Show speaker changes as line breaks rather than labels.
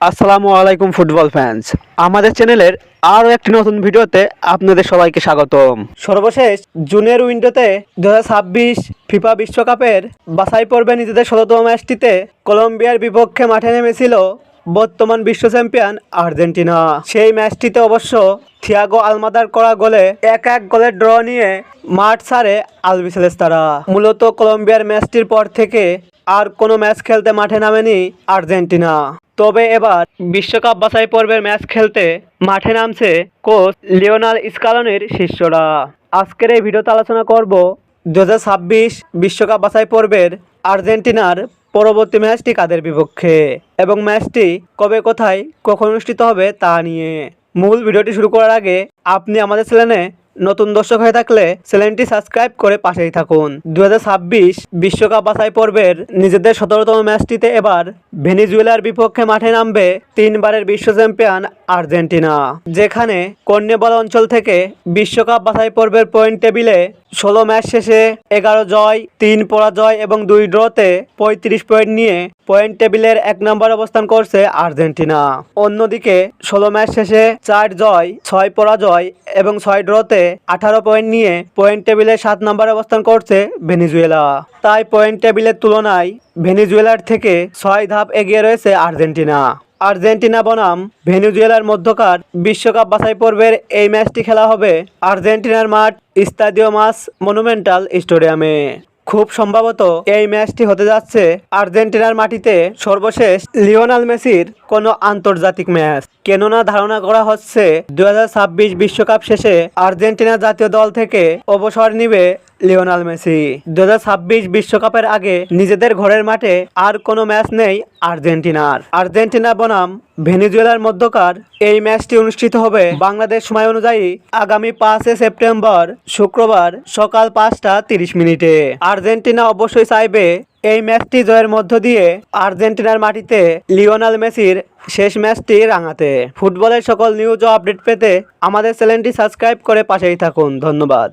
আসসালামু আলাইকুম football fans আমাদের চ্যানেলের আরও একটি নতুন ভিডিওতে আপনাদের সবাইকে স্বাগতম। সর্বশেষ জুনের উইন্ডোতে দু ছাব্বিশ ফিফা বিশ্বকাপের বাছাই পর্বে নিজেদের ষোলোতম ম্যাচটিতে কলম্বিয়ার বিপক্ষে মাঠে নেমেছিল বর্তমান বিশ্ব চ্যাম্পিয়ন আর্জেন্টিনা। সেই ম্যাচটিতে অবশ্য থিয়াগো আলমাদার করা গোলে এক এক গোলের ড্র নিয়ে মাঠ ছাড়ে আলবিসেলেস তারা মূলত কলম্বিয়ার ম্যাচটির পর থেকে আর কোনো ম্যাচ খেলতে মাঠে নামেনি আর্জেন্টিনা। তবে এবার বিশ্বকাপ বাছাই পর্বের ম্যাচ খেলতে মাঠে নামছে কোচ লিওনাল স্কালনের শিষ্যরা। আজকের এই ভিডিওতে আলোচনা করব দু বিশ্বকাপ বাছাই পর্বের আর্জেন্টিনার পরবর্তী ম্যাচটি কাদের বিপক্ষে এবং ম্যাচটি কবে কোথায়, কখন অনুষ্ঠিত হবে তা নিয়ে। মূল ভিডিওটি শুরু করার আগে আপনি আমাদের চ্যানেলে নতুন দর্শক হয়ে থাকলে চ্যানেলটি সাবস্ক্রাইব করে পাশেই থাকুন। দু বিশ্বকাপ বাছাই পর্বের নিজেদের সতেরোতম ম্যাচটিতে এবার ভেনিজুয়েলার বিপক্ষে মাঠে নামবে তিনবারের বিশ্ব চ্যাম্পিয়ন আর্জেন্টিনা, যেখানে কর্নেবল অঞ্চল থেকে বিশ্বকাপ বাছাই পর্বের পয়েন্ট টেবিলে ষোলো ম্যাচ শেষে এগারো জয়, তিন পরাজয় এবং দুই ড্রতে পঁয়ত্রিশ পয়েন্ট নিয়ে পয়েন্ট টেবিলের এক নম্বর অবস্থান করছে আর্জেন্টিনা। অন্যদিকে ষোলো ম্যাচ শেষে চার জয়, ছয় পরাজয় এবং ছয় ড্রতে আঠারো পয়েন্ট নিয়ে পয়েন্ট টেবিলে সাত নম্বর অবস্থান করছে ভেনিজুয়েলা। তাই পয়েন্ট টেবিলের তুলনায় ভেনিজুয়েলার থেকে ছয় ধাপ এগিয়ে রয়েছে আর্জেন্টিনা। আর্জেন্টিনা বনাম ভেনিজুয়েলার মধ্যকার বিশ্বকাপ বাছাই পর্বের এই ম্যাচটি খেলা হবে আর্জেন্টিনার মাঠ স্তাদিও মাস মনুমেন্টাল স্টেডিয়ামে। খুব সম্ভবত এই ম্যাচটি হতে যাচ্ছে আর্জেন্টিনার মাটিতে সর্বশেষ লিওনাল মেসির কোনো আন্তর্জাতিক ম্যাচ। কেননা ধারণা করা হচ্ছে দু বিশ্বকাপ শেষে আর্জেন্টিনা জাতীয় দল থেকে অবসর নিবে লিওনাল মেসি। দু বিশ্বকাপের আগে নিজেদের ঘরের মাঠে আর কোনো ম্যাচ নেই আর্জেন্টিনার। আর্জেন্টিনা বনাম ভেনেজুয়েলার মধ্যকার এই ম্যাচটি অনুষ্ঠিত হবে বাংলাদেশ সময় অনুযায়ী আগামী পাঁচে সেপ্টেম্বর শুক্রবার সকাল পাঁচটা তিরিশ মিনিটে। আর্জেন্টিনা অবশ্যই চাইবে এই ম্যাচটি জয়ের মধ্য দিয়ে আর্জেন্টিনার মাটিতে লিওনাল মেসির শেষ ম্যাচটি রাঙাতে। ফুটবলের সকল নিউজ ও আপডেট পেতে আমাদের চ্যানেলটি সাবস্ক্রাইব করে পাশেই থাকুন। ধন্যবাদ।